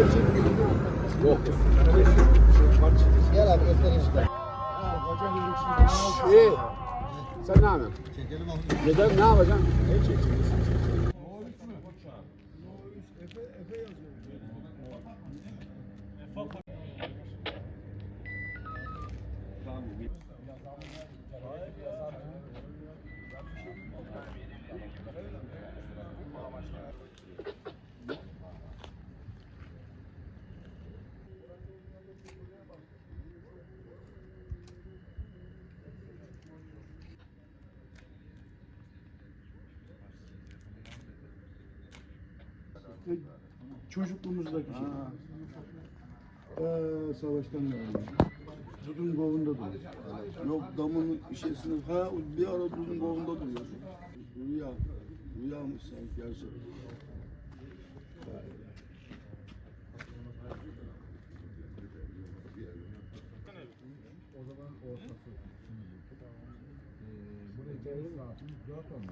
Yok. Gel abi göstereyim işte. İyi. Sen ne yapıyorsun? Çekelim abi. Neden ne yapacaksın? Ne çekeceğiz? Tamam. Çocukluğumuzdaki şey. Ee, savaştan geldi. Dudun kovunda duruyor. Yok damın işesini ha bir ara dudun kovunda duruyor. Rüya. Rüyamış sanki rahatım. Dört olmuş.